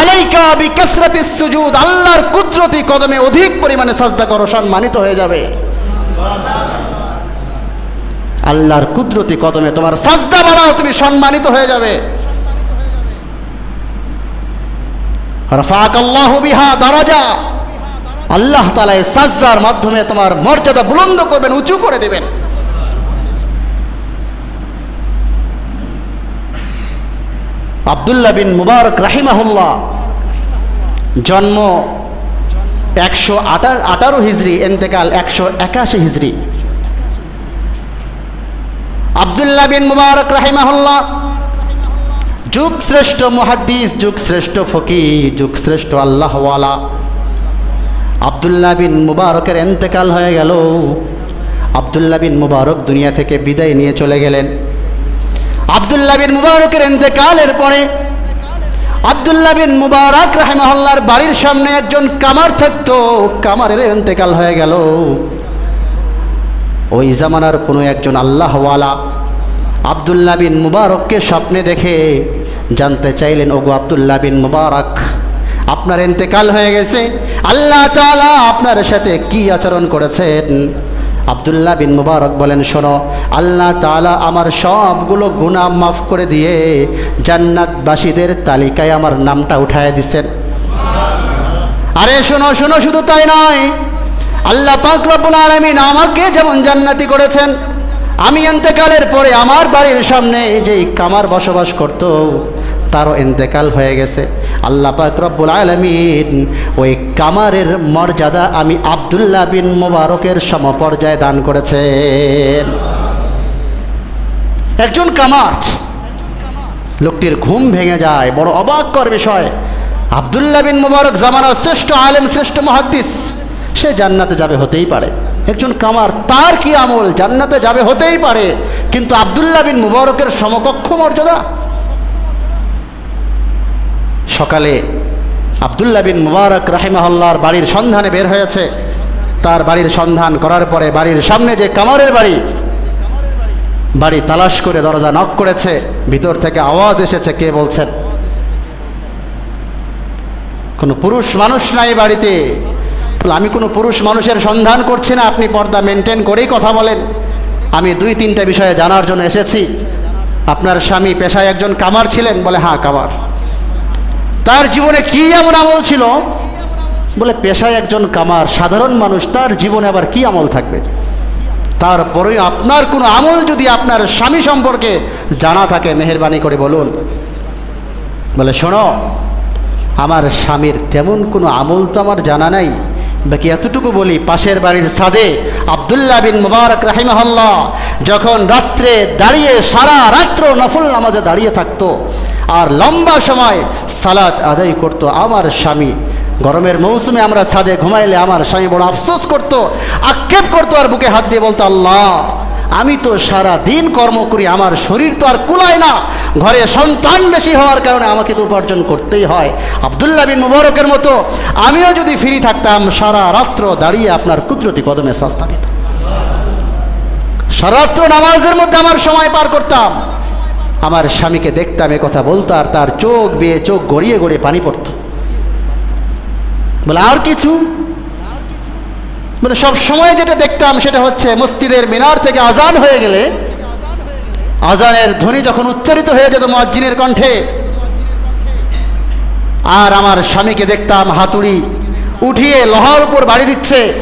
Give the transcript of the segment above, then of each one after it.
আলাইকা বিকাসরাতিস সুজুদ, আল্লাহর কুদরতি কদমে অধিক পরিমাণে সাজদা করো, সম্মানিত হয়ে যাবে। আল্লাহর কুদরতি কদমে তোমার সাজদা বাড়াও, তুমি সম্মানিত হয়ে যাবে। বিহা দারাজা। আল্লাহ তালা সাজদার মাধ্যমে তোমার মর্যাদা বুলন্দ করবেন, উঁচু করে দেবেন। আবদুল্লাহ বিন মুবারক রাহিমাহুল্লাহ। জন্ম একশো আঠারো হিজড়ি এন্তেকাল একশো একাশি হিজড়ি আবদুল্লাহ বিন মুবারক রাহিমাহুল্লাহ যুগ শ্রেষ্ঠ মুহাদ্দিস যুগ শ্রেষ্ঠ ফকি যুগ শ্রেষ্ঠ আল্লাহওয়ালা। আবদুল্লাহ বিন মুবারকের এন্তেকাল হয়ে গেল। আবদুল্লাহ বিন মুবারক দুনিয়া থেকে বিদায় নিয়ে চলে গেলেন। আবদুল্লাহ বিন মুবারকের এন্তেকালের পরে আবদুল্লাহ বিন মুবারক রাহেমহল্লার বাড়ির সামনে একজন কামার থাকতো। কামারের এন্তেকাল হয়ে গেল। ওই জামানার কোনো একজন আল্লাহওয়ালা আবদুল্লাহ বিন মুবারককে স্বপ্নে দেখে জানতে চাইলেন, ওগো আবদুল্লাহ বিন মুবারক, আপনার এন্তেকাল হয়ে গেছে। আল্লাহ তাআলা আপনার সাথে কি আচরণ করেছেন? আবদুল্লাহ বিন মুবারক বলেন, শোনো, আল্লাহ তালা আমার সবগুলো গুনাহ মাফ করে দিয়ে জান্নাতবাসীদের তালিকায় আমার নামটা উঠায় দিচ্ছেন আরে শোনো শোনো, শুধু তাই নয়, আল্লাহ পাক রব্বুল আলামিন আমাকে যেমন জান্নাতি করেছেন, আমি এন্তেকালের পরে আমার বাড়ির সামনে যেই কামার বসবাস করত তারও এন্তেকাল হয়ে গেছে। আল্লাহ পাক আলামিন ওই কামারের মর্যাদা আমি আবদুল্লাহ বিন মোবারকের সমপর্যায়ে দান করেছেন। একজন কামার, লোকটির ঘুম ভেঙে যায়, বড় অবাক কর বিষয়। আবদুল্লাহ বিন মুবারক জামানার শ্রেষ্ঠ আলেম, শ্রেষ্ঠ মহাদ্দিস, সে জান্নাতে যাবে হতেই পারে। একজন কামার, তার কি আমল? জান্নাতে যাবে হতেই পারে। কিন্তু আবদুল্লাহ বিন মুবারকের সমকক্ষ মর্যাদা সকালে আবদুল্লাহ বিন মুবারক রাহিমাহল্লার বাড়ির সন্ধানে বের হয়েছে। তার বাড়ির সন্ধান করার পরে বাড়ির সামনে যে কামারের বাড়ি বাড়ি তালাশ করে দরজা নক করেছে, ভিতর থেকে আওয়াজ এসেছে, কে বলছেন? কোনো পুরুষ মানুষ নাই বাড়িতে। আমি কোনো পুরুষ মানুষের সন্ধান করছি না, আপনি পর্দা মেনটেন করেই কথা বলেন। আমি দুই তিনটা বিষয়ে জানার জন্য এসেছি। আপনার স্বামী পেশায় একজন কামার ছিলেন, বলে হ্যাঁ কামার। তার জীবনে কি এমন আমল ছিল? বলে পেশায় একজন কামার, সাধারণ মানুষ, তার জীবনে আবার কি আমল থাকবে? তারপরে আপনার কোনো আমল যদি আপনার স্বামী সম্পর্কে জানা থাকে, মেহরবানি করে বলুন। বলে, শোনো, আমার স্বামীর তেমন কোনো আমল তো আমার জানা নাই। বাকি এতটুকু বলি, পাশের বাড়ির সাদে আবদুল্লাহ বিন মুবারক রাহিমাহল্লা যখন রাত্রে দাঁড়িয়ে সারা রাত্র নফল নামাজে দাঁড়িয়ে থাকতো আর লম্বা সময় সালাত আদায় করত আমার স্বামী। গরমের মৌসুমে আমরা ছাদে ঘুমাইলে আমার স্বামী বড় আফসোস করত, আক্ষেপ করতো আর বুকে হাত দিয়ে বলতো, আল্লাহ, আমি তো সারা দিন কর্ম করি, আমার শরীর তো আর কুলায় না। ঘরে সন্তান বেশি হওয়ার কারণে আমাকে তো উপার্জন করতেই হয়। আবদুল্লাহ বিন মুবারকের মতো আমিও যদি ফ্রি থাকতাম, সারা রাত্র দাঁড়িয়ে আপনার কুদরতি কদমে সস্তা দিতাম। সারাত্র নামাজের মধ্যে আমার সময় পার করতাম। আমার স্বামীকে দেখতাম এ কথা বলতো আর তার চোখ বেয়ে চোখ গড়িয়ে গড়িয়ে পানি পড়তো। বলে, আর কিছু? মানে সব সময় যেটা দেখতাম সেটা হচ্ছে মসজিদের মিনার থেকে আজান হয়ে গেলে আজানের ধ্বনি যখন উচ্চারিত হয়ে যেত মসজিদের কণ্ঠে। আর আমার স্বামীকে দেখতাম হাতুড়ি উঠিয়ে লোহার উপর বাড়ি দিচ্ছে।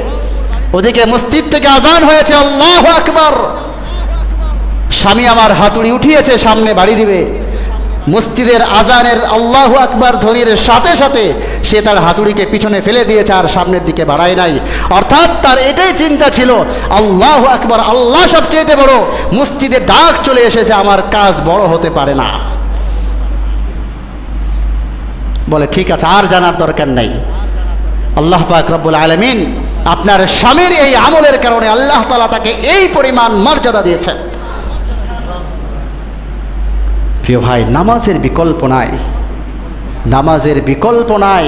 ওদিকে মসজিদ থেকে আজান হয়েছে, আল্লাহ আকবার। স্বামী আমার হাতুড়ি উঠিয়েছে সামনে বাড়ি দিবে। মসজিদের আজানের আল্লাহ আকবার ধ্বনির সাথে সাথে সে তার হাতুড়িকে পিছনে ফেলে দিয়েছে আর সামনের দিকে বাড়ায় নাই। অর্থাৎ তার এটাই চিন্তা ছিল, আল্লাহ আকবার, আল্লাহ সবচেয়ে বড়। মসজিদে ডাক চলে এসেছে, আমার কাজ বড় হতে পারে না। বলে, ঠিক আছে, আর জানার দরকার নাই। আল্লাহ পাক রব্বুল আলমিন আপনার স্বামীর এই আমলের কারণে আল্লাহ তালা তাকে এই পরিমাণ মর্যাদা দিয়েছেন। প্রিয় ভাই নামাজের বিকল্প নাই। নামাজের বিকল্প নাই।